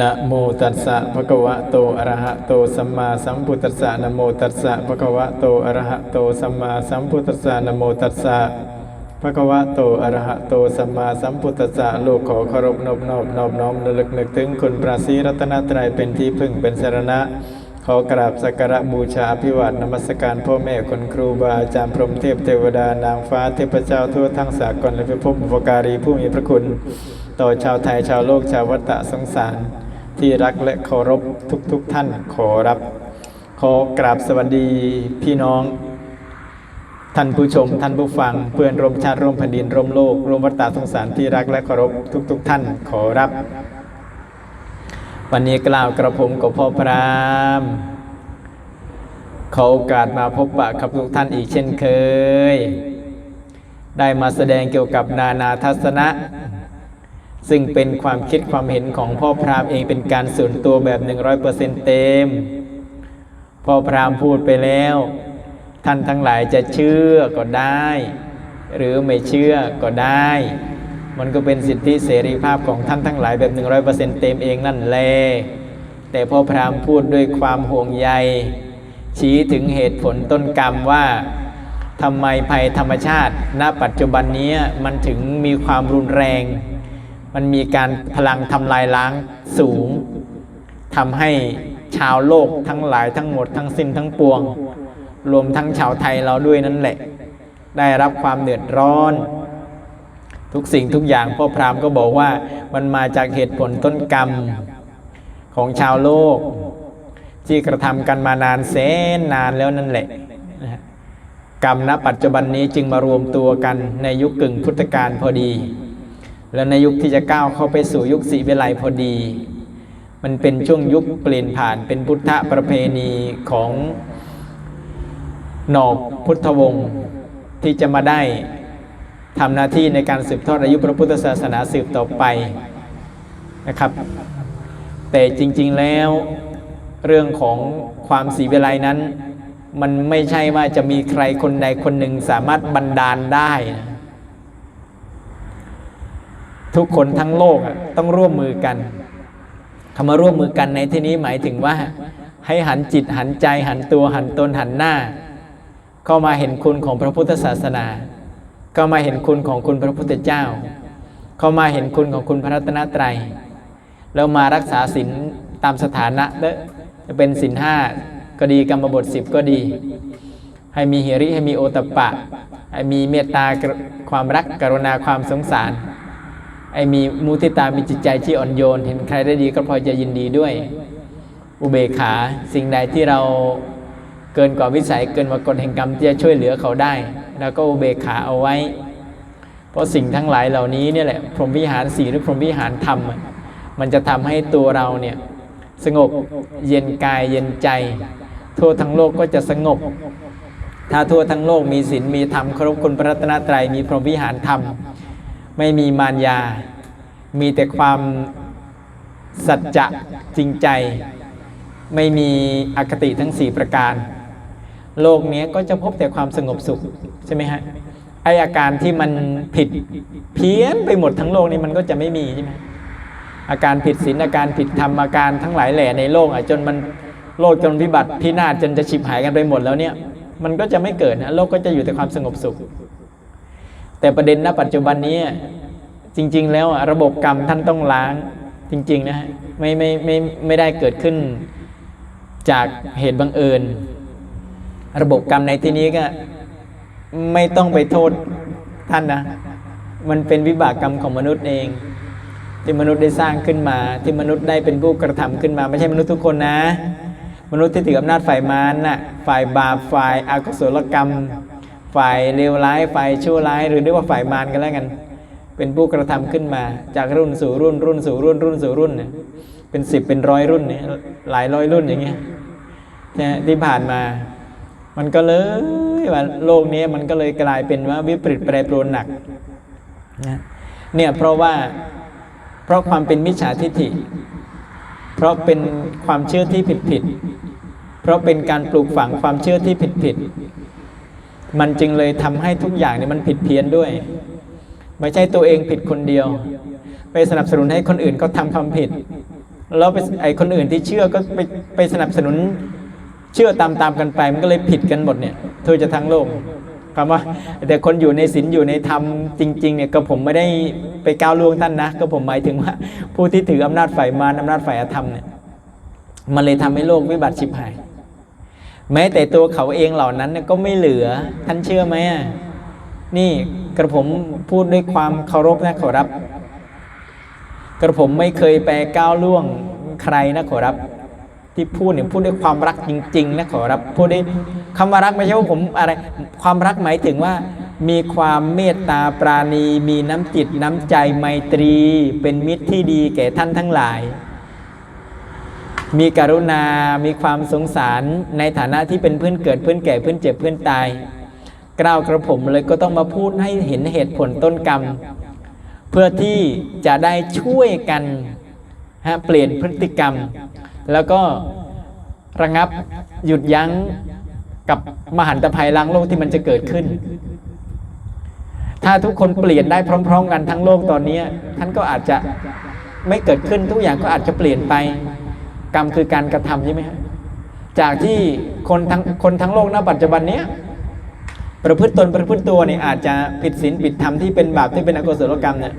นะโมตัสสะภะคะวะโตอะระหะโตสัมมาสัมพุทธัสสะนะโมตัสสะภะคะวะโตอะระหะโตสัมมาสัมพุทธัสสะนะโมตัสสะภะคะวะโตอะระหะโตสัมมาสัมพุทธัสสะลูกขอเคารพนอบนอบนอบน้อมระลึกนึกถึงคุณพระศรีรัตนตรัยเป็นที่พึ่งเป็นสรณะ ขอกราบสักการะบูชาอภิวาทนมัสการพ่อแม่คุณครูบาอาจารย์พรหมเทพเทวดานางฟ้าเทพเจ้าทั่วทั้งสากลและพิภพบุปการีผู้มีพระคุณ ต่อชาวไทยชาวโลกชาววัฏสงสาร ที่รักและเคารพทุกๆทท่านขอรับ ขอกราบสวัสดีพี่น้อง ท่านผู้ชม ท่านผู้ฟัง เพื่อนร่วมชาติร่วมแผ่นดินร่วมโลกร่วมวัฏสงสารที่รักและเคารพทุกๆท่านขอรับ วันนี้กล่าวกระผมกับพ่อพรามขอโอกาสมาพบปะกับทุกท่านอีกเช่นเคย ได้มาแสดงเกี่ยวกับนานาทัศนะ ซึ่งเป็นความคิดความเห็นของพ่อพราหมณ์เองเป็นการส่วนตัวแบบ 100%เต็ม พ่อพราหมณ์พูดไปแล้ว ท่านทั้งหลายจะเชื่อก็ได้ หรือไม่เชื่อก็ได้ มันก็เป็นสิทธิเสรีภาพของท่านทั้งหลายแบบ 100%เต็มเองนั่นแหละแต่พ่อพราหมณ์พูดด้วยความห่วงใย ชี้ถึงเหตุผลต้นกรรมว่าทำไมภัยธรรมชาติ ณปัจจุบันนี้มันถึงมีความรุนแรง มันมีการพลังทำลายล้างสูงทำให้ชาวโลกทั้งหลายทั้งหมดทั้งสิ้นทั้งปวง รวมทั้งชาวไทยเราด้วยนั่นแหละ ได้รับความเดือดร้อน ทุกสิ่งทุกอย่างพ่อพรามก็บอกว่ามันมาจากเหตุผลต้นกรรมของชาวโลก ที่กระทำกันมานานแสนนานแล้วนั่นแหละนะฮะกรรมณปัจจุบันนี้จึงมารวมตัวกันในยุคกึ่งพุทธกาลพอดี และในยุคที่จะก้าวเข้าไปสู่ยุคศรีวิไลพอดี มันเป็นช่วงยุคเปลี่ยนผ่านเป็นพุทธประเพณีของหนอกพุทธวงศ์ที่จะมาได้ทำหน้าที่ในการสืบทอดอายุพระพุทธศาสนาสืบต่อไปนะครับ แต่จริงๆแล้วเรื่องของความศรีวิไลนั้น มันไม่ใช่ว่าจะมีใครคนใดคนหนึ่งสามารถบันดาลได้นะ ทุกคนทั้งโลกต้องร่วมมือกันคำว่าร่วมมือกันในที่นี้หมายถึงว่า ให้หันจิตหันใจหันตัวหันตนหันหน้า เข้ามาเห็นคุณของพระพุทธศาสนา เข้ามาเห็นคุณของคุณพระพุทธเจ้า เข้ามาเห็นคุณของคุณพระรัตนตรัยแล้วมารักษาศีลตามสถานะเด้อจะเป็นศีลห้าก็ดีกรรมบทสิบก็ดี ให้มีหิริให้มีโอตปะ ให้มีเมตตาความรักกรุณาความสงสาร ให้มีมุทิตามีจิตใจที่อ่อนโยน เห็นใครได้ดีก็พอจะยินดีด้วย อุเบกขาสิ่งใดที่เราเกินกว่าวิสัยเกินกว่ากฎแห่งกรรมที่จะช่วยเหลือเขาได้แล้วก็อุเบกขาเอาไว้ เพราะสิ่งทั้งหลายเหล่านี้เนี่ยแหละพรหมวิหารสีหรือพรหมวิหารธรรม มันจะทำให้ตัวเราเนี่ยสงบเย็นกายเย็นใจ ทั่วทั้งโลกก็จะสงบ ถ้าทั่วทั้งโลกมีศีลมีธรรมเคารพคุณพระรัตนตรัยมีพรหมวิหารธรรม ไม่มีมารยา มีแต่ความสัจจะจริงใจ ไม่มีอคติทั้ง 4 ประการ โลกนี้ก็จะพบแต่ความสงบสุขใช่ไหมฮะไออาการที่มันผิดเพี้ยนไปหมดทั้งโลกนี้มันก็จะไม่มีใช่ไหมอาการผิดศีลอาการผิดธรรมอาการทั้งหลายแหล่ในโลกอะจนมันโลกจนพิบัติพินาศจนจะฉิบหายกันไปหมดแล้วเนี่ยมันก็จะไม่เกิดนะโลกก็จะอยู่แต่ความสงบสุข แต่ประเด็นณปัจจุบันนี้จริง ๆ แล้วระบบกรรมท่านต้องล้างจริง ๆ นะฮะไม่ไม่ไม่ไม่ได้เกิดขึ้นจากเหตุบังเอิญ ระบบกรรมในที่นี้ก็ไม่ต้องไปโทษท่านนะ มันเป็นวิบากกรรมของมนุษย์เอง ที่มนุษย์ได้สร้างขึ้นมา ที่มนุษย์ได้เป็นผู้กระทำขึ้นมา ไม่ใช่มนุษย์ทุกคนนะ มนุษย์ที่ถืออำนาจฝ่ายมารน่ะฝ่ายบาปฝ่ายอากุศลกรรม ฝ่ายเลวร้ายฝ่ายชั่วร้าย หรือเรียกว่าฝ่ายมารกันแล้วกัน เป็นผู้กระทำขึ้นมา จากรุ่นสู่รุ่นรุ่นสู่รุ่นรุ่นสู่รุ่นเนี่ยเป็นสิบเป็นร้อยรุ่นเนี่ยหลายร้อยรุ่นอย่างเงี้ยนะที่ผ่านมา มันก็เลยว่าโลกนี้มันก็เลยกลายเป็นว่าวิปริตแปรปรวนหนักนะเนี่ยเพราะว่าเพราะความเป็นมิจฉาทิฏฐิ เพราะเป็นความเชื่อที่ผิดผิดเพราะเป็นการปลูกฝังความเชื่อที่ผิดผิด มันจึงเลยทำให้ทุกอย่างเนี่ยมันผิดเพี้ยนด้วย ไม่ใช่ตัวเองผิดคนเดียว ไปสนับสนุนให้คนอื่นเขาทำความผิด แล้วไปไอคนอื่นที่เชื่อก็ไปไปสนับสนุนเชื่อตามตามกันไป มันก็เลยผิดกันหมดเนี่ยทั่วจะทั้งโลกคำว่า แต่คนอยู่ในศีลอยู่ในธรรมจริงๆเนี่ยก็ผมไม่ได้ไปก้าวล่วงท่านนะ ก็ผมหมายถึงว่า ผู้ที่ถืออำนาจฝ่ายมารอำนาจฝ่ายอธรรมเนี่ยมันเลยทำให้โลกวิบัติชิบหาย แม้แต่ตัวเขาเองเหล่านั้นก็ไม่เหลือท่านเชื่อไหมนี่กระผมพูดด้วยความเคารพนะขอรับ กระผมไม่เคยไปก้าวล่วงใครนะขอรับ ที่พูดเนี่ยพูดด้วยความรักจริง ๆ นะขอรับพูดด้วยคำว่ารักไม่ใช่ว่าผมอะไร ความรักหมายถึงว่ามีความเมตตาปราณี มีน้ำจิตน้ำใจไมตรี เป็นมิตรที่ดีแก่ท่านทั้งหลาย มีกรุณา มีความสงสารในฐานะที่เป็นเพื่อนเกิดเพื่อนแก่เพื่อนเจ็บเพื่อนตาย กล่าวกระผมเลยก็ต้องมาพูดให้เห็นเหตุผลต้นกรรม เพื่อที่จะได้ช่วยกันฮะเปลี่ยนพฤติกรรม แล้วก็ระงับหยุดยั้งกับมหันตภัยล้างโลกที่มันจะเกิดขึ้น ถ้าทุกคนเปลี่ยนได้พร้อม ๆ กันทั้งโลกตอนนี้ท่านก็อาจจะไม่เกิดขึ้นทุกอย่างก็อาจจะเปลี่ยนไป กรรมคือการกระทำใช่ไหมฮะจากที่คนทั้งคนทั้งโลกณปัจจุบันเนี้ยประพฤติตนประพฤติตัวเนี่ยอาจจะผิดศีลผิดธรรมที่เป็นบาปที่เป็นอกุศลกรรมเนี่ย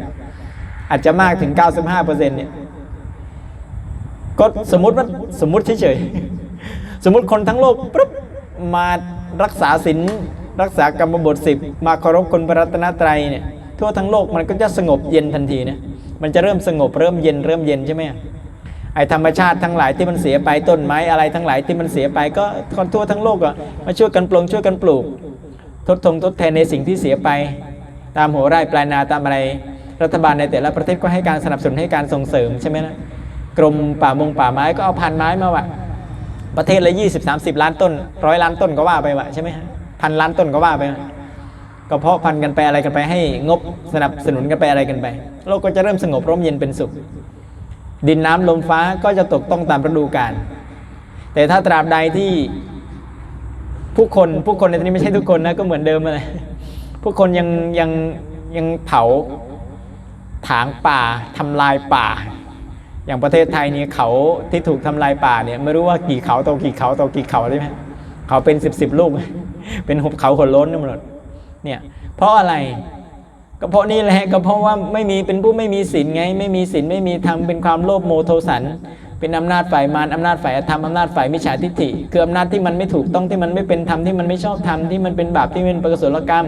อาจจะมากถึง 95%เนี่ยก็สมมติว่าสมมติเฉยๆสมมติคนทั้งโลกปุ๊บมารักษาศีลรักษากรรมบทสิบมาเคารพคนพระรัตนตรัยเนี่ยทั่วทั้งโลกมันก็จะสงบเย็นทันทีนะมันจะเริ่มสงบเริ่มเย็นเริ่มเย็นใช่ไหม ไอ้ธรรมชาติทั้งหลายที่มันเสียไปต้นไม้อะไรทั้งหลายที่มันเสียไปก็คนทั่วทั้งโลกอะมาช่วยกันปลงช่วยกันปลูก ทดทงทดแทนในสิ่งที่เสียไป ตามโหไร่ปลายนาตามอะไร รัฐบาลในแต่ละประเทศก็ให้การสนับสนุนให้การส่งเสริมใช่ไหมนะกรมป่ามงป่าไม้ก็เอาพันไม้มาว่ะประเทศละยี่สิบสามสิบล้านต้นร้อยล้านต้นก็ว่าไปว่ะใช่ไหมฮะพันล้านต้นก็ว่าไปก็เพาะพันกันไปอะไรกันไปให้งบสนับสนุนกันไปอะไรกันไป โลกก็จะเริ่มสงบร่มเย็นเป็นสุข ดินน้ำลมฟ้าก็จะตกต้องตามฤดูกาลแต่ถ้าตราบใดที่ผู้คนผู้คนในที่นี้ไม่ใช่ทุกคนนะก็เหมือนเดิมเลยผู้คนยังยังยังเผาถางป่าทำลายป่า อย่างประเทศไทยเนี่ยเขาที่ถูกทำลายป่าเนี่ยไม่รู้ว่ากี่เขาตอกี่เขาตอกี่เขาได้ไหมเขาเป็นสิบสิบลูก เป็นหุบเขาหัวล้นทั้งหมดเนี่ยเพราะอะไร ก็เพราะนี่แหละก็เพราะว่าไม่มีเป็นผู้ไม่มีศีลไง ไม่มีศีลไม่มีธรรมเป็นความโลภโมโทสัน เป็นอำนาจฝ่ายมารอำนาจฝ่ายอธรรมอำนาจฝ่ายมิจฉาทิฏฐิคืออำนาจที่มันไม่ถูกต้องที่มันไม่เป็นธรรมที่มันไม่ชอบธรรมที่มันเป็นบาปที่เป็นประกุลกรรม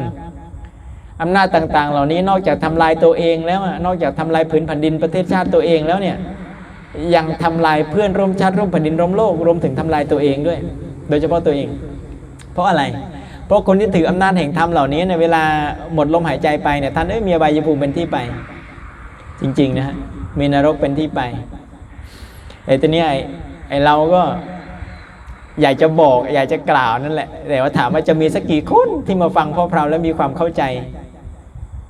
อำนาจต่าง ๆ เหล่านี้นอกจากทำลายตัวเองแล้วนอกจากทำลายผืนแผ่นดินประเทศชาติตัวเองแล้วเนี่ยยังทำลายเพื่อนร่วมชาติร่วมแผ่นดินร่วมโลกรวมถึงทำลายตัวเองด้วย โดยเฉพาะตัวเอง เพราะอะไร เพราะคนที่ถืออำนาจแห่งธรรมเหล่านี้ในยเวลาหมดลมหายใจไปเนี่ยท่านเอ้ยมีอบายภูมิเป็นที่ไป จริง ๆ นะฮะมีนรกเป็นที่ไปไอ้ตัวเนี้ยไอ้ไอ้เราก็อยากจะบอกอยากจะกล่าวนั่นแหละ แต่ว่าถามว่าจะมีสักกี่คนที่มาฟังพ่อพรามแล้วมีความเข้าใจ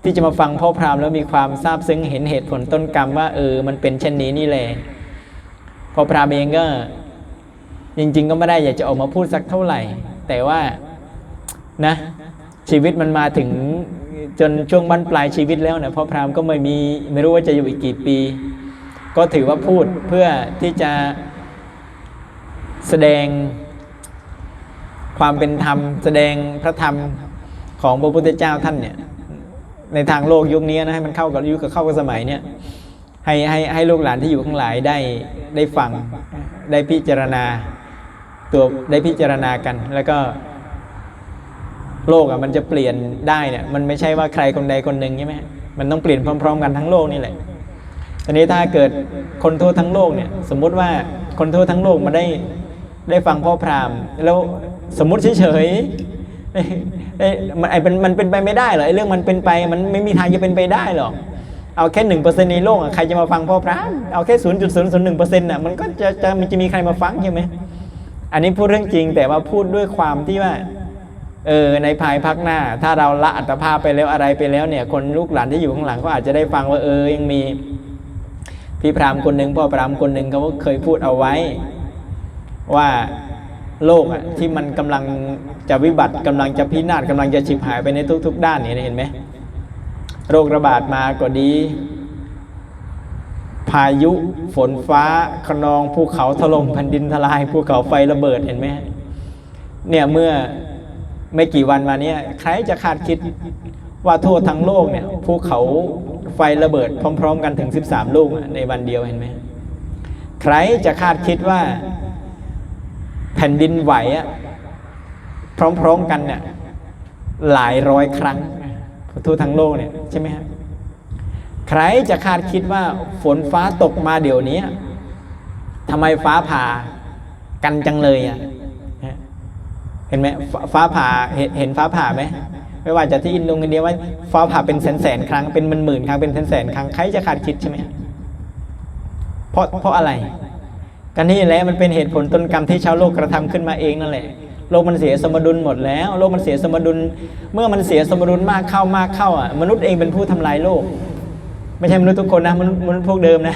ที่จะมาฟังพ่อพรามแล้วมีความซาบซึ้งเห็นเหตุผลต้นกรรมว่าเออมันเป็นเช่นนี้นี่แหละพ่อพรามเองก็ จริง ๆ ก็ไม่ได้อยากจะออกมาพูดสักเท่าไหร่ แต่ว่า นะชีวิตมันมาถึงจนช่วงบั้นปลายชีวิตแล้วเนี่ยพ่อพรามก็ไม่มีไม่รู้ว่าจะอยู่อีกกี่ปี ก็ถือว่าพูดเพื่อที่จะแสดงความเป็นธรรม แสดงพระธรรมของพระพุทธเจ้าท่านเนี่ยในทางโลกยุคนี้นะให้มันเข้ากับยุคกับเข้ากับสมัยเนี่ยให้ให้ให้ลูกหลานที่อยู่ข้างหลายได้ได้ฟังได้พิจารณาตัวได้พิจารณากันแล้วก็ โลกอะมันจะเปลี่ยนได้เนี่ยมันไม่ใช่ว่าใครคนใดคนหนึ่งใช่ไหมมันต้องเปลี่ยนพร้อม ๆ กันทั้งโลกนี่แหละทีนี้ถ้าเกิดคนทั่วทั้งโลกเนี่ยสมมุติว่าคนทั่วทั้งโลกมาได้ได้ฟังพ่อพราหมณ์แล้วสมมุติเฉยๆได้ได้มันไอ้เป็นมันเป็นไปไม่ได้เหรอไอ้เรื่องมันเป็นไปมันไม่มีทางจะเป็นไปได้หรอกเอาแค่หนึ่งเปอร์เซ็นต์ในโลกอะใครจะมาฟังพ่อพราหมณ์เอาแค่ศูนย์จุดศูนย์ศูนย์หนึ่งเปอร์เซ็นต์อะมันก็จะจะมันจะมีใครมาฟังใช่ไหมอันนี้พูดเรื่องจริงแต่ว่าพูดด้วยความที่ว่า เออในภายภาคหน้า ถ้าเราละอัตภาพไปแล้วอะไรไปแล้วเนี่ย คนลูกหลานที่อยู่ข้างหลังก็อาจจะได้ฟังว่าเออยังมีพี่พรามคนหนึ่งพ่อพรามคนหนึ่งเขาเคยพูดเอาไว้ ว่าโลกอะที่มันกำลังจะวิบัติกำลังจะพินาศกำลังจะฉิบหายไปในทุก ๆ ด้านเนี่ยเห็นไหมโรคระบาดมาก็ดี พายุฝนฟ้าขนองภูเขาถล่มแผ่นดินทลายภูเขาไฟระเบิดเห็นไหมเนี่ยเมื่อ ไม่กี่วันมาเนี้ใครจะคาดคิดว่าทั่วทั้งโลกเนี่ยภูเขาไฟระเบิดพร้อม ๆ กันถึง 13 ลูกในวันเดียวเห็นไหมใครจะคาดคิดว่าแผ่นดินไหวอะพร้อม ๆ กันเนี่ยหลายร้อยครั้งทั่วทั้งโลกเนี่ยใช่ไหมฮะใครจะคาดคิดว่าฝนฟ้าตกมาเดี๋ยวนี้ทำไมฟ้าผ่ากันจังเลยอะ เห็นไหมฟ้าผ่าเห็นฟ้าผ่าไหมไม่ว่าจะที่อินโดนีเซียว่าฟ้าผ่าเป็นแสนแสนครั้งเป็นหมื่นหมื่นครั้งเป็นแสนแสนครั้งใครจะคาดคิดใช่ไหมเพราะเพราะอะไรกันนี่แหละมันเป็นเหตุผลต้นกรรมที่ชาวโลกกระทำขึ้นมาเองนั่นแหละโลกมันเสียสมดุลหมดแล้ว โลกมันเสียสมดุล เมื่อมันเสียสมดุลมากเข้ามากเข้าอะมนุษย์เองเป็นผู้ทำลายโลก ไม่ใช่มนุษย์ทุกคนนะมนุษย์มนุษย์พวกเดิมนะ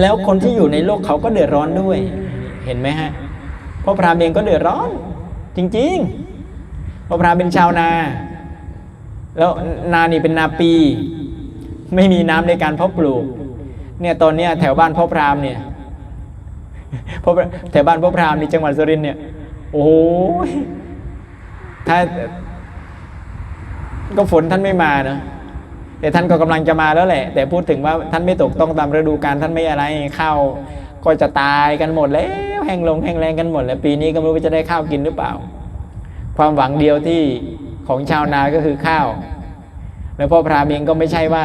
แล้วคนที่อยู่ในโลกเขาก็เดือดร้อนด้วย เห็นไหมฮะ พ่อพรามเองก็เดือดร้อน จริงๆพ่อพรามเป็นชาวนา แล้วนานี่เป็นนาปี ไม่มีน้ำในการเพาะปลูก เนี่ยตอนเนี้ยแถวบ้านพ่อพรามเนี่ยพแถวบ้านพ่อพรามในจังหวัดสุรินทร์เนี่ย โอ้โหถ้าก็ฝนท่านไม่มาเนะแต่ท่านก็กำลังจะมาแล้วแหละ แต่พูดถึงว่าท่านไม่ตกต้องตามฤดูกาลท่านไม่อะไรข้าวก็จะตายกันหมดแล้ว แห้งลงแห้งแรงกันหมดแล้วปีนี้ก็ไม่รู้ว่าจะได้ข้าวกินหรือเปล่า ความหวังเดียวที่ของชาวนาก็คือข้าว แล้วพ่อพราหมเองก็ไม่ใช่ว่า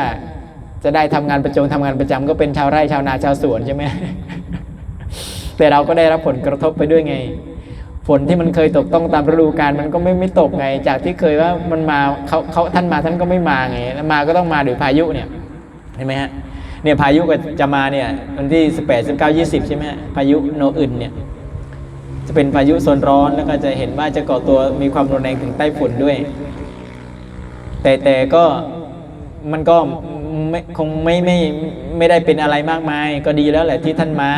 จะได้ทำงานประจงทำงานประจำก็เป็นชาวไร่ชาวนาชาวสวนใช่ไหมแต่เราก็ได้รับผลกระทบไปด้วยไง ฝนที่มันเคยตกต้องตามฤดูกาลมันก็ไม่ไม่ตกไง จากที่เคยว่ามันมาเขาเขาท่านมาท่านก็ไม่มาไงแล้วมาก็ต้องมาด้วยพายุเนี่ยเห็นไหมฮะ เนี่ยพายุก็จะมาเนี่ยวันที่สิบแปดสิบเก้ายี่สิบใช่ไหมฮะพายุโนอื่นเนี่ยจะเป็นพายุโซนร้อนแล้วก็จะเห็นว่าจะก่อตัวมีความรุนแรงถึงใต้ฝุ่นด้วย แต่แต่ก็มันก็ไม่คงไม่ไม่ไม่ได้เป็นอะไรมากมาย ก็ดีแล้วแหละที่ท่านมา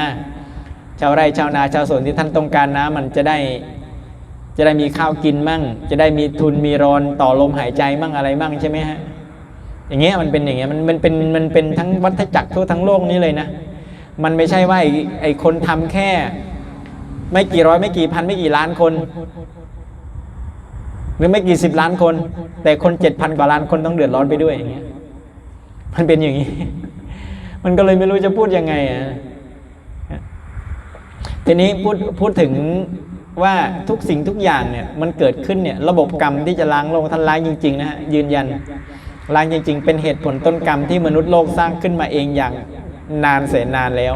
ชาวไร่ชาวนาชาวสวนที่ท่านต้องการน้ำมันจะได้จะได้มีข้าวกินมั่ง จะได้มีทุนมีรอนต่อลมหายใจมั่งอะไรมั่งใช่ไหมฮะ อย่างเงี้ยมันเป็นอย่างเงี้ยมันมันเป็นมันเป็นทั้งวัฏจักรทั่วทั้งโลกนี้เลยนะ มันไม่ใช่ว่าไอ้ไอ้คนทำแค่ ไม่กี่ร้อยไม่กี่พันไม่กี่ล้านคน หรือไม่กี่สิบล้านคน แต่คนเจ็ดพันกว่าล้านคนต้องเดือดร้อนไปด้วยอย่างเงี้ยมันเป็นอย่างนี้ มันก็เลยไม่รู้จะพูดยังไงอะทีนี้พูดพูดถึงว่าทุกสิ่งทุกอย่างเนี่ยมันเกิดขึ้นเนี่ยระบบกรรมที่จะล้างโลกท่านล้างจริงๆนะฮะยืนยัน ล้างจริง ๆ เป็นเหตุผลต้นกรรมที่มนุษย์โลกสร้างขึ้นมาเองอย่างนานแสนนานแล้ว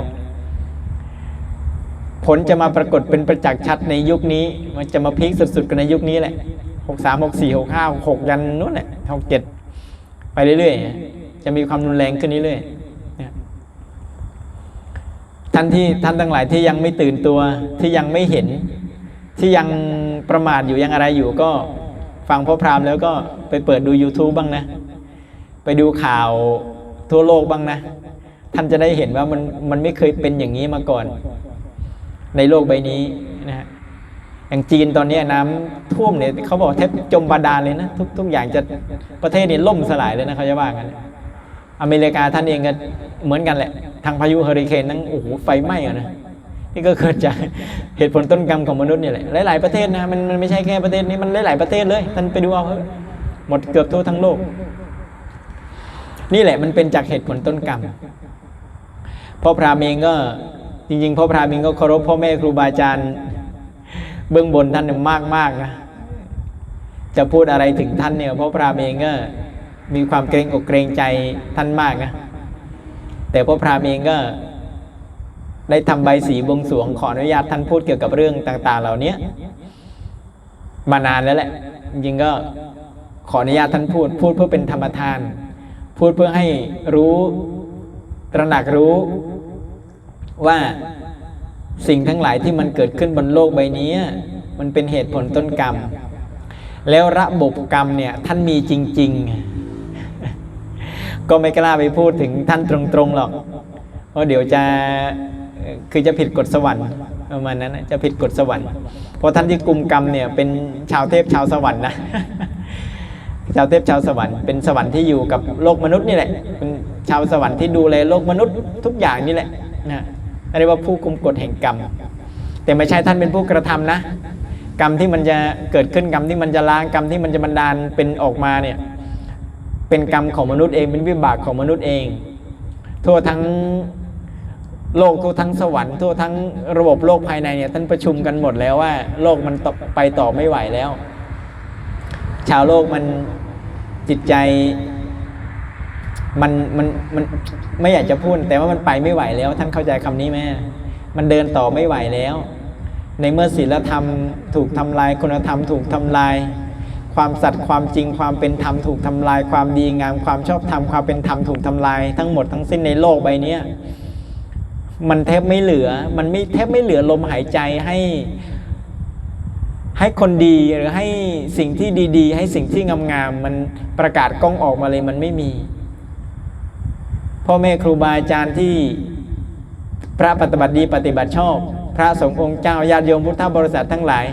ผลจะมาปรากฏเป็นประจักษ์ชัดในยุคนี้ มันจะมาพีคสุดๆกันในยุคนี้แหละหกสามหกสี่หกห้าหกยันนู้นแหละหกเจ็ดไปเรื่อยๆ จะมีความรุนแรงขึ้นเรื่อยๆท่านที่ท่านทั้งหลายที่ยังไม่ตื่นตัวที่ยังไม่เห็น ที่ยังประมาทอยู่ยังอะไรอยู่ก็ฟังพ่อพรามแล้วก็ไปเปิดดู YouTube บ้างนะ ไปดูข่าวทั่วโลกบ้างนะ ท่านจะได้เห็นว่ามันมันไม่เคยเป็นอย่างนี้มาก่อน ในโลกใบนี้นะฮะอย่างจีนตอนนี้น้ำท่วมเนี่ยเขาบอกแทบจมบาดาลเลยนะทุกทุกอย่างจะประเทศนี้ล่มสลายเลยนะเขาจะว่ากันอเมริกาท่านเองก็เหมือนกันแหละ ทางพายุเฮอริเคนนั่งโอ้โหไฟไหม้อะนะนี่ก็เกิดจากเหตุผลต้นกรรมของมนุษย์นี่แหละหลายๆประเทศนะมันมันไม่ใช่แค่ประเทศนี้มันหลายๆประเทศเลยท่านไปดูเอาเถอะหมดเกือบทั่วทั้งโลก นี่แหละมันเป็นจากเหตุผลต้นกรรมพ่อพรามเองก็จริงๆพ่อพรามเองก็เคารพพ่อแม่ครูบาอาจารย์ เบื้องบนท่านมากมากนะจะพูดอะไรถึงท่านเนี่ยพ่อพรามเองก็มีความเกรงอกเกรงใจท่านมากนะแต่พ่อพรามเองก็ได้ทำใบสีบวงสวงขออนุญาตท่านพูดเกี่ยวกับเรื่องต่าง ๆ เหล่านี้มานานแล้วแหละจริงก็ขออนุญาตท่านพูดพูดเพื่อเป็นธรรมทาน พูดเพื่อให้รู้ตระหนักรู้ว่าสิ่งทั้งหลายที่มันเกิดขึ้นบนโลกใบนี้มันเป็นเหตุผลต้นกรรม แล้วระบบกรรมเนี่ยท่านมีจริง ๆ ก็ไม่กล้าไปพูดถึงท่านตรงๆหรอก เพราะเดี๋ยวจะคือจะผิดกฎสวรรค์ประมาณนั้นจะผิดกฎสวรรค์เพราะท่านที่กลุ่มกรรมเนี่ยเป็นชาวเทพชาวสวรรค์นะ ชาวเทพชาวสวรรค์เป็นสวรรค์ที่อยู่กับโลกมนุษย์นี่แหละเป็นชาวสวรรค์ที่ดูแลโลกมนุษย์ทุกอย่างนี่แหละนะเรียกว่าผู้คุมกฎแห่งกรรม แต่ไม่ใช่ท่านเป็นผู้กระทำนะ กรรมที่มันจะเกิดขึ้นกรรมที่มันจะล้างกรรมที่มันจะบันดาลเป็นออกมาเนี่ยเป็นกรรมของมนุษย์เองเป็นวิบากของมนุษย์เอง ทั่วทั้งโลกทั่วทั้งสวรรค์ทั่วทั้งระบบโลกภายในเนี่ยท่านประชุมกันหมดแล้วว่า โลกมันต่อไปต่อไม่ไหวแล้ว ชาวโลกมันจิตใจ มันมันมันไม่อยากจะพูด แต่ว่ามันไปไม่ไหวแล้ว ท่านเข้าใจคำนี้ไหมมันเดินต่อไม่ไหวแล้ว ในเมื่อศีลธรรมถูกทำลายคุณธรรมถูกทำลายความสัตย์ความจริงความเป็นธรรมถูกทำลาย ความดีงามความชอบธรรมความเป็นธรรมถูกทำลาย ทั้งหมดทั้งสิ้นในโลกใบนี้มันแทบไม่เหลือ มันไม่แทบไม่เหลือลมหายใจให้ ให้คนดีหรือให้สิ่งที่ดีๆ ให้สิ่งที่งามๆมันประกาศกล้องออกมาเลยมันไม่มี พ่อแม่ครูบาอาจารย์ที่พระปฏิบัติดีปฏิบัติชอบ พระสงฆ์องค์เจ้าญาติโยมพุทธบริษัททั้งหลาย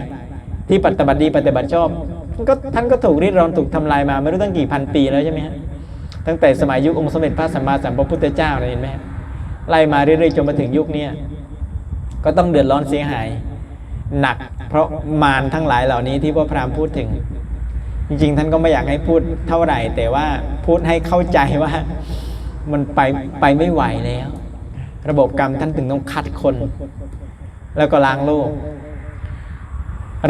ที่ปฏิบัติดีปฏิบัติชอบท่านก็ท่านก็ถูกริดรอนถูกทำลายมาไม่รู้ตั้งกี่พันปีแล้วใช่ไหมฮะตั้งแต่สมัยยุคองค์สมเด็จพระสัมมาสัมพุทธเจ้าเห็นไหมไล่มาเรื่อยๆจนมาถึงยุคนี้ก็ต้องเดือดร้อนเสียหาย หนัก เพราะมารทั้งหลายเหล่านี้ที่พระพรามพูดถึง จริง ๆ ท่านก็ไม่อยากให้พูดเท่าไหร่ แต่ว่าพูดให้เข้าใจว่ามันไปไปไม่ไหวแล้ว ระบบกรรมท่านถึงต้องคัดคน แล้วก็ล้างโลก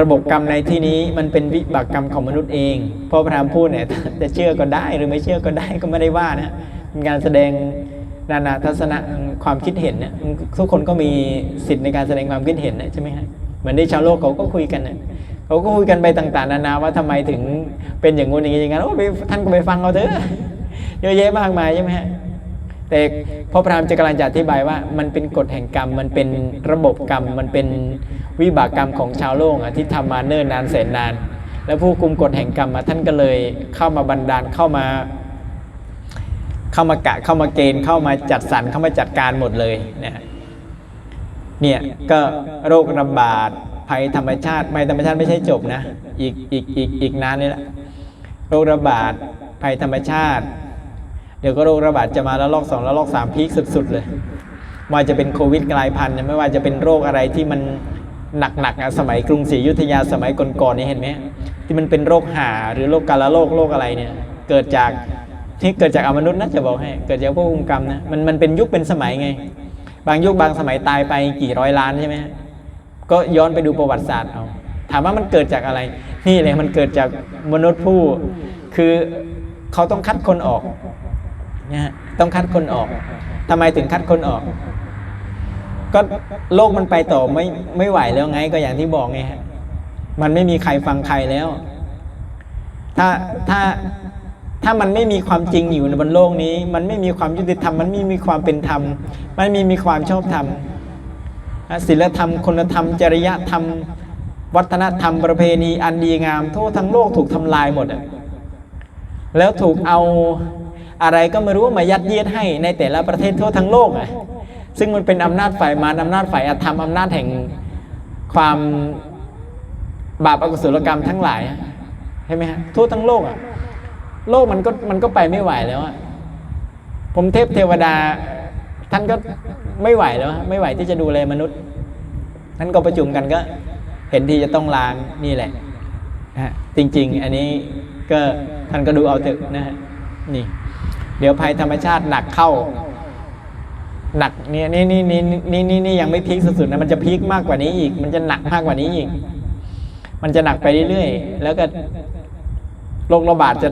ระบบกรรมในที่นี้มันเป็นวิบากกรรมของมนุษย์เองพอพระรามพูดเนี่ยจะเชื่อก็ได้หรือไม่เชื่อก็ได้ก็ไม่ได้ว่านะเป็นการแสดงนานาทัศนะความคิดเห็นเนี่ยทุกคนก็มีสิทธิ์ในการแสดงความคิดเห็นนะใช่ไหมฮะ มือนที่ชาวโลกเขาก็คุยกันเขาก็คุยกันไปต่าง ๆ นานาว่าทำไมถึงเป็นอย่างงู้นอย่างนี้อย่างนั้นโอ้ไปท่านก็ไปฟังเอาเถอะเยอะแยะมากมายใช่ไหมฮะแต่พ่อพรามจะกำลังจะอธิบายว่า มันเป็นกฎแห่งกรรม มันเป็นระบบกรรม มันเป็นวิบากกรรมของชาวโลกอะที่ทำมาเนิ่นนานแสนนาน แล้วผู้คุมกฎแห่งกรรมท่านก็เลยเข้ามาบันดาลเข้ามา เข้ามากะเข้ามาเกณฑ์เข้ามาจัดสรรเข้ามาจัดการหมดเลยนะฮะ เนี่ยก็โรคระบาดภัยธรรมชาติภัยธรรมชาติไม่ใช่จบนะอีกอีกอีกอีกนานนี่แหละโรคระบาดภัยธรรมชาติ เดี๋ยวก็โรคระบาดจะมาแล้วลอกสองแล้วลอกสามพีคสุด ๆ เลยว่าจะเป็นโควิดกลายพันธุ์ไม่ว่าจะเป็นโรคอะไรที่มันหนักๆอะสมัยกรุงศรีอยุธยาสมัยก่อนๆนี่เห็นไหมที่มันเป็นโรคหาหรือโรคกาฬโรคโรคอะไรเนี่ย เกิดจากที่เกิดจากอมนุษย์นะจะบอกให้ เกิดจากพวกคุมกรรมนะมันมันเป็นยุคเป็นสมัยไง บางยุคบางสมัยตายไปกี่ร้อยล้านใช่ไหมก็ย้อนไปดูประวัติศาสตร์เอาถามว่ามันเกิดจากอะไร นี่เลยมันเกิดจากมนุษย์ผู้ คือเขาต้องคัดคนออกนะฮะต้องคัดคนออกทำไมถึงคัดคนออก ก็โลกมันไปต่อไม่ไม่ไหวแล้วไงก็อย่างที่บอกไงฮะมันไม่มีใครฟังใครแล้ว ถ้าถ้า ถ้ามันไม่มีความจริงอยู่ในบนโลกนี้ มันไม่มีความยุติธรรม มันไม่มีความเป็นธรรม มันไม่มีความชอบธรรมศีลธรรม คุณธรรม จริยธรรม วัฒนธรรมประเพณีอันดีงาม ทั่วทั้งโลกถูกทำลายหมดแล้วถูกเอาอะไรก็ไม่รู้มายัดเยียดให้ในแต่ละประเทศทั่วทั้งโลกอะซึ่งมันเป็นอำนาจฝ่ายมารอำนาจฝ่ายอธรรมอำนาจแห่งความบาปอกุศลกรรมทั้งหลายใช่ไหมฮะทั่วทั้งโลกอะ โลกมันก็มันก็ไปไม่ไหวแล้วอะผมเทพเทวดา ท่านก็ไม่ไหวแล้ว ไม่ไหวที่จะดูแลมนุษย์ ท่านก็ประชุมกันก็ เห็นที่จะต้องล้างนี่แหละนะฮะจริง ๆ อันนี้ก็ท่านก็ดูเอาเถอะนะฮะนี่ เดี๋ยวภัยธรรมชาติหนักเข้า หนักเนี่ยนี่นี่นี่นี่นี่นี่ยังไม่พีคสุดๆนะมันจะพีคมากกว่านี้อีก มันจะหนักมากกว่านี้อีก มันจะหนักไปเรื่อยๆแล้วก็ โรคระบาดจะ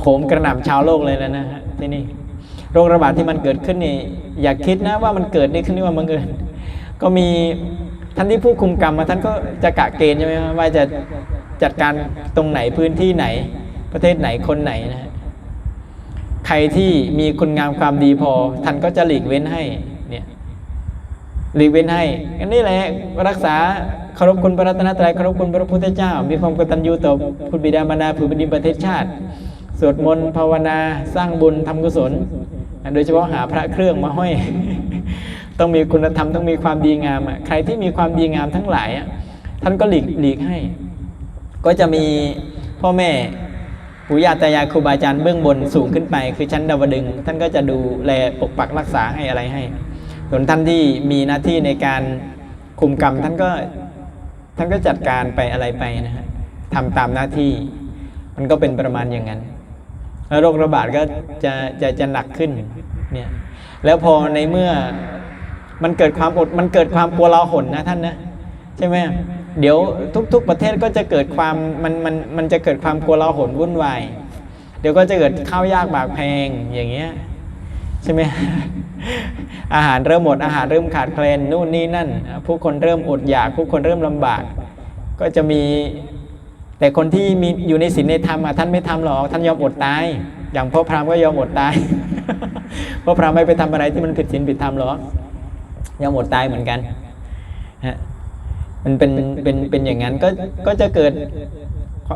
โหมกระหน่ำชาวโลกเลยแล้วนะฮะที่นี่โรคระบาดที่มันเกิดขึ้นนี่ อย่าคิดนะว่ามันเกิดได้ขึ้นนี่ว่าบังเอิญก็มีท่านที่ผู้คุมกรรมมาท่านก็จะกะเกณฑ์ใช่ไหมว่าจะจัดการตรงไหนพื้นที่ไหน ประเทศไหนคนไหนนะฮะใครที่มีคุณงามความดีพอ ท่านก็จะหลีกเว้นให้เนี่ยหลีกเว้นให้อันนี้แหละรักษา เคารพคุณพระรัตนตรัยเคารพคุณพระพุทธเจ้า มีความกตัญญูต่อพุทธบิดามารดาผู้เป็นดินประเทศชาติ สวดมนต์ภาวนาสร้างบุญทำกุศล โดยเฉพาะหาพระเครื่องมาห้อย ต้องมีคุณธรรมต้องมีความดีงามใครที่มีความดีงามทั้งหลายท่านก็หลีกหลีกให้ ก็จะมีพ่อแม่ปู่ย่าตายายครูบาอาจารย์เบื้องบนสูงขึ้นไป คือชั้นดาวดึง ท่านก็จะดูแลปกปักรักษาให้อะไรให้ส่วนท่านที่มีหน้าที่ในการคุมกรรมท่านก็ ท่านก็จัดการไปอะไรไปนะฮะทำตามหน้าที่ มันก็เป็นประมาณอย่างนั้น แล้วโรคระบาดก็จะจะจะหนักขึ้นเนี่ยแล้วพอในเมื่อมันเกิดความอดมันเกิดความกลัวเราหนนะท่านนะใช่ไหมเดี๋ยวทุก ๆ ประเทศก็จะเกิดความมันมันมันจะเกิดความกลัวเราหนวุ่นวายเดี๋ยวก็จะเกิดข้าวยากหมากแพงอย่างเงี้ย ใช่ไหมอาหารเริ่มหมดอาหารเริ่มขาดแคลนนู่นนี่นั่น ผู้คนเริ่มอดอยาก ผู้คนเริ่มลำบาก ก็จะมี แต่คนที่มีอยู่ในศีลในธรรมอะท่านไม่ทำหรอกท่านยอมอดตาย อย่างพ่อพราหมณ์ก็ยอมอดตายพ่อพราหมณ์ไม่ไปทำอะไรที่มันผิดศีลผิดธรรมหรอกยอมอดตายเหมือนกันฮะมันเป็นเป็นเป็นอย่างนั้นก็ก็จะเกิด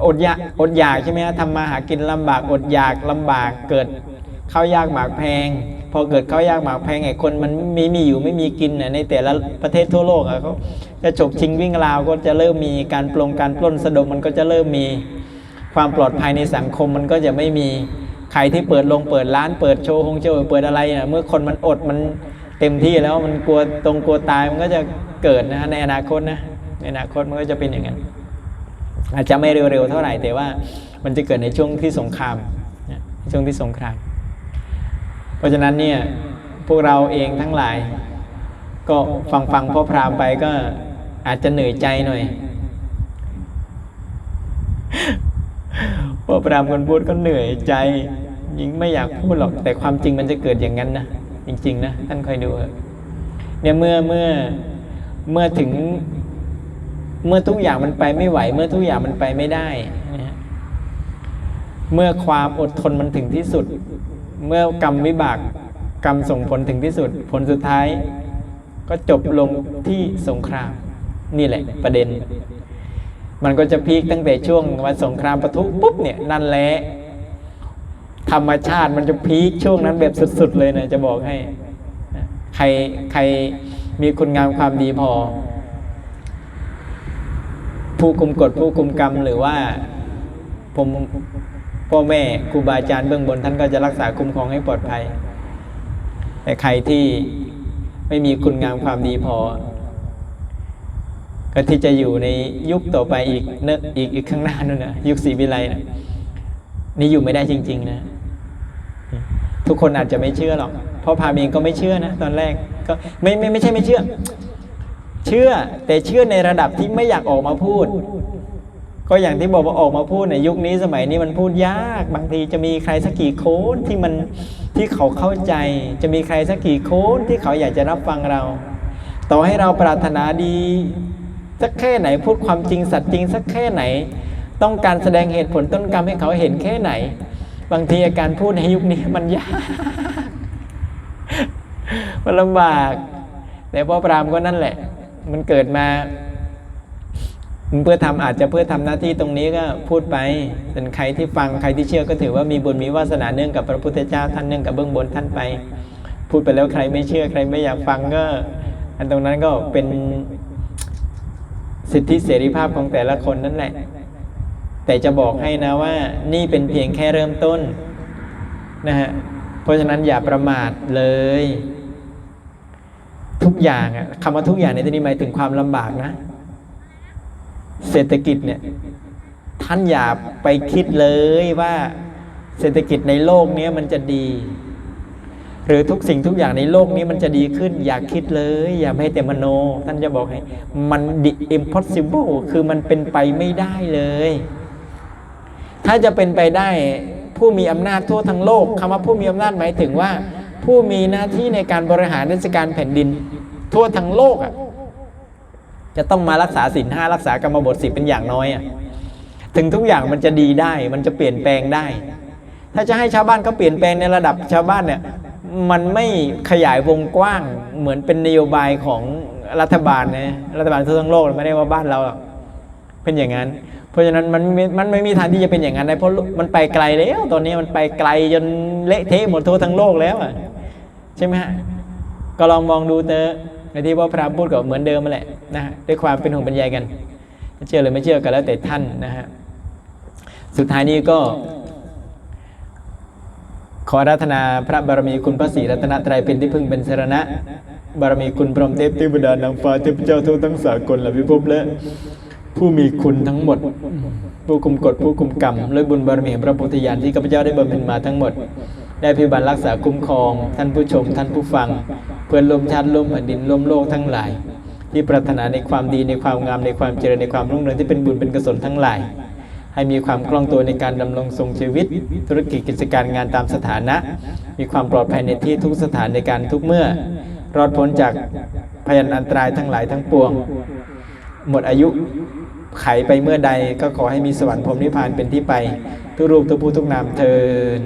อดอยากอดอยากใช่ไหมฮะทำมาหากินลำบากอดอยากลำบากเกิด ข้าวยากหมากแพง พอเกิดข้าวยากหมากแพงไอ้คนมันไม่มีอยู่ไม่มีกินน่ะในแต่ละประเทศทั่วโลกอะเขาจะฉกชิงวิ่งราวก็จะเริ่มมีการปลงการปล้นสะดมมันก็จะเริ่มมีความปลอดภัยในสังคมมันก็จะไม่มีใครที่เปิดลงเปิดร้านเปิดโชว์ฮงโชว์เปิดอะไรน่ะเมื่อคนมันอดมันเต็มที่แล้วมันกลัวตรงกลัวตายมันก็จะเกิดนะในอนาคตนะในอนาคตมันก็จะเป็นอย่างนั้นอาจจะไม่เร็วๆเท่าไหร่แต่ว่ามันจะเกิดในช่วงที่สงครามช่วงที่สงคราม ราะฉะนั้นเนี่ยพวกเราเองทั้งหลาย ก็ฟังฟังพ่อพรามไปก็อาจจะเหนื่อยใจหน่อยพ่อพรามคนพูดก็เหนื่อยใจยิงไม่อยากพูดหรอกแต่ความจริงมันจะเกิดอย่างนั้นนะจริง ๆ นะท่านคอยดูเถอะเนี่ยเมื่อเมื่อเมื่อถึงเมื่อทุกอย่างมันไปไม่ไหว เมื่อทุกอย่างมันไปไม่ได้นะฮะเมื่อความอดทนมันถึงที่สุด เมื่อกรรมวิบากกรรมส่งผลถึงที่สุด ผลสุดท้าย ก็จบลงที่สงคราม นี่แหละประเด็น มันก็จะพีคตั้งแต่ช่วงวันสงครามปะทุปุ๊บเนี่ยนั่นแหละธรรมชาติมันจะพีคช่วงนั้นแบบสุดๆเลยนะจะบอกให้ ใครใครมีคุณงามความดีพอ ผู้คุมกฎผู้คุมกรรมหรือว่าผม พ่อแม่ครูบาอาจารย์เบื้องบนท่านก็จะรักษาคุ้มครองให้ปลอดภัย แต่ใครที่ไม่มีคุณงามความดีพอ ก็ที่จะอยู่ในยุคต่อไปอีกเนอะอีกอีกข้างหน้านั่นนะยุคศรีวิไลนะนี่อยู่ไม่ได้จริง ๆ นะ ทุกคนอาจจะไม่เชื่อหรอกเพ่อพามเองก็ไม่เชื่อนะตอนแรกก็ไม่ไม่ไม่ใช่ไม่เชื่อ เชื่อแต่เชื่อในระดับที่ไม่อยากออกมาพูด ก็อย่างที่บอกว่าออกมาพูดในยุคนี้สมัยนี้มันพูดยาก บางทีจะมีใครสักกี่คนที่มันที่เขาเข้าใจ จะมีใครสักกี่คนที่เขาอยากจะรับฟังเรา ต่อให้เราปรารถนาดีสักแค่ไหนพูดความจริงสัตย์จริงสักแค่ไหน ต้องการแสดงเหตุผลต้นกรรมให้เขาเห็นแค่ไหน บางทีอาการพูดในยุคนี้มันยากมันลำบากแต่พ่อปรามก็นั่นแหละ มันเกิดมา เพื่อทำอาจจะเพื่อทำหน้าที่ตรงนี้ก็พูดไปเป็นใครที่ฟังใครที่เชื่อก็ถือว่ามีบุญมีวาสนาเนื่องกับพระพุทธเจ้าท่านเนื่องกับเบื้องบนท่านไป พูดไปแล้วใครไม่เชื่อใครไม่อยากฟังก็ อันตรงนั้นก็เป็นสิทธิเสรีภาพของแต่ละคนนั่นแหละ แต่จะบอกให้นะว่านี่เป็นเพียงแค่เริ่มต้นนะฮะเพราะฉะนั้นอย่าประมาทเลย ทุกอย่างอะคำว่าทุกอย่างในที่นี้หมายถึงความลำบากนะ เศรษฐกิจเนี่ยท่านอย่าไปคิดเลยว่าเศรษฐกิจในโลกนี้มันจะดี หรือทุกสิ่งทุกอย่างในโลกนี้มันจะดีขึ้น อย่าคิดเลย อย่าให้แต่มโน ท่านจะบอกให้ มัน the impossible คือมันเป็นไปไม่ได้เลย ถ้าจะเป็นไปได้ผู้มีอำนาจทั่วทั้งโลกคำว่าผู้มีอำนาจหมายถึงว่า ผู้มีหน้าที่ในการบริหารราชการแผ่นดิน ทั่วทั้งโลกอะ จะต้องมารักษาศีลห้ารักษากรรมบทสิเป็นอย่างน้อยอะถึงทุกอย่างมันจะดีได้ มันจะเปลี่ยนแปลงได้ ถ้าจะให้ชาวบ้านเขาเปลี่ยนแปลงในระดับชาวบ้านเนี่ยมันไม่ขยายวงกว้างเหมือนเป็นนโยบายของรัฐบาลนะรัฐบาลทั่วทั้งโลกไม่ได้ว่าบ้านเราเป็นอย่างนั้น เพราะฉะนั้นมันม่มันไม่มีทางที่จะเป็นอย่างนั้นได้เพราะมันไปไกลแล้วตอนนี้มันไปไกลจนเละเทะหมดทั่วทั้งโลกแล้วอะใช่ไหมฮะก็ลองมองดูเตอะ ในที่ว่าพระพูดก็เหมือนเดิมมาแหละนะฮะด้วยความเป็นห่วงเป็นใยกัน เชื่อหรือไม่เชื่อก็แล้วแต่ท่านนะฮะสุดท้ายนี้ก็ ขอราธนาพระบารมีคุณพระศรีรัตนตรัยเป็นที่พึ่งเป็นสรณะ บารมีคุณพรหมเทพเทวดานางฟ้าเทพเจ้าทั่วทั้งสากลและพิภพและผู้มีคุณทั้งหมด ผู้คุมกฎผู้คุมกรรมและบุญบารมีพระโพธิญาณที่ข้าพเจ้าได้บำเพ็ญมาทั้งหมด ได้พิบัติรักษาคุ้มครอง ท่านผู้ชม ท่านผู้ฟัง เพื่อนลมชาติลมแผ่นดินลมโลกทั้งหลาย ที่ปรารถนาในความดีในความงามในความเจริญในความรุ่งเรืองที่เป็นบุญเป็นกุศลทั้งหลาย ให้มีความคล่องตัวในการดำรงทรงชีวิต ธุรกิจกิจการงานตามสถานะ มีความปลอดภัยในที่ทุกสถานในการทุกเมื่อ รอดพ้นจากพยันอันตรายทั้งหลายทั้งปวง หมดอายุไขไปเมื่อใดก็ขอให้มีสวรรค์พรมนิพพานเป็นที่ไป ทุกรูปทุกผู้ทุกนามเทิน